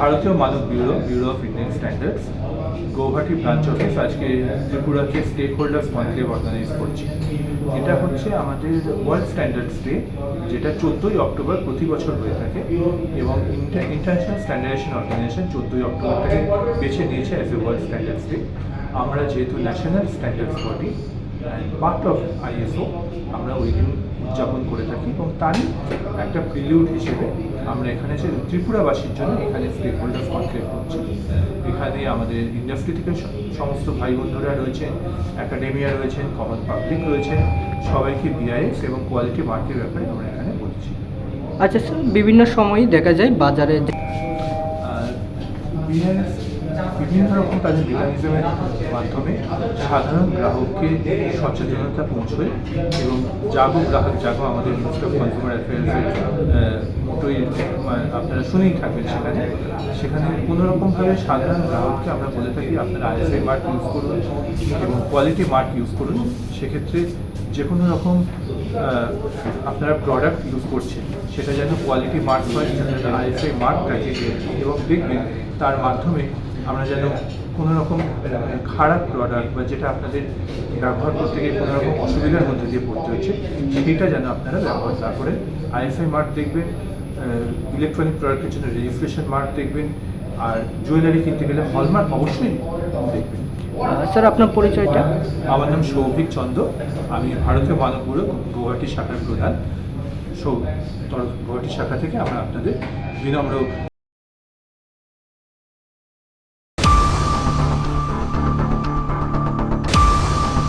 ভারতীয় মানক bureau bureau of Indian standards, Gauhati branch office, আজকে ত্রিপুরাকে স্টেক হোল্ডার্স কনক্লেভ অর্গানাইজ করছি। এটা হচ্ছে আমাদের ওয়ার্ল্ড স্ট্যান্ডার্ডস ডে যেটা চোদ্দোই অক্টোবর প্রতি বছর হয়ে থাকে এবং ইন্টারন্যাশনাল স্ট্যান্ডার্ডাইজেশন অর্গানাইজেশন চোদ্দোই অক্টোবরটাকে বেছে নিয়েছে as a world standards day আমরা যেহেতু national standards body part of ISO আমরা ওই দিন উদযাপন করে থাকি এবং তারই একটা প্রিলিউড হিসেবে আমরা এখানে যে ত্রিপুরাবাসীর জন্য এখানে স্টেক হোল্ডার্স কনক্লেভ করছি। এখানে আমাদের ইন্ডাস্ট্রি থেকে সমস্ত ভাই বন্ধুরা রয়েছেন একাডেমিয়া রয়েছেন কমন পাবলিক রয়েছেন সবাইকে বিআইএস এবং কোয়ালিটি মার্কের ব্যাপারে আমরা এখানে বলছি। আচ্ছা স্যার বিভিন্ন সময়ই দেখা যায় বাজারে বিআইএস বিভিন্ন রকম তাদের মেকানিজমের মাধ্যমে সাধারণ গ্রাহককে সচেতনতা পৌঁছবে এবং জাগো গ্রাহক জাগো আমাদের মিনিস্টার অফ কনজিউমার অ্যাফেয়ার্সের মোটোই আপনারা শুনেই থাকবেন সেখানে। সেখানে কোনো রকমভাবে সাধারণ গ্রাহককে আমরা বলে থাকি, আপনারা আইএসআই মার্ক ইউজ করুন এবং কোয়ালিটি মার্ক ইউজ করুন। সেক্ষেত্রে যে কোনো রকম আপনারা প্রোডাক্ট ইউজ করছেন, সেটা যেন কোয়ালিটি মার্ক হয়, সেটা আইএসআই মার্ক থাকে এবং দেখবেন তার মাধ্যমে আমরা যেন কোনো রকম খারাপ প্রোডাক্ট বা যেটা আপনাদের ব্যবহার করতে গিয়ে কোনো রকম অসুবিধার মধ্যে দিয়ে পড়তে হচ্ছে সেটা যেন আপনারা ব্যবহার না করেন। আইএসআই মার্ক দেখবেন ইলেকট্রনিক প্রোডাক্টের জন্য রেজিস্ট্রেশন মার্ক দেখবেন আর জুয়েলারি কিনতে গেলে হলমার্ক অবশ্যই দেখবেন। স্যার আপনার পরিচয়টা? আমার নাম সৌভিক চন্দ্র আমি ভারতীয় মানব ব্যুরো গৌহাটি শাখার প্রধান। সৌ গৌহাটি শাখা থেকে আমরা আপনাদের বিনম্র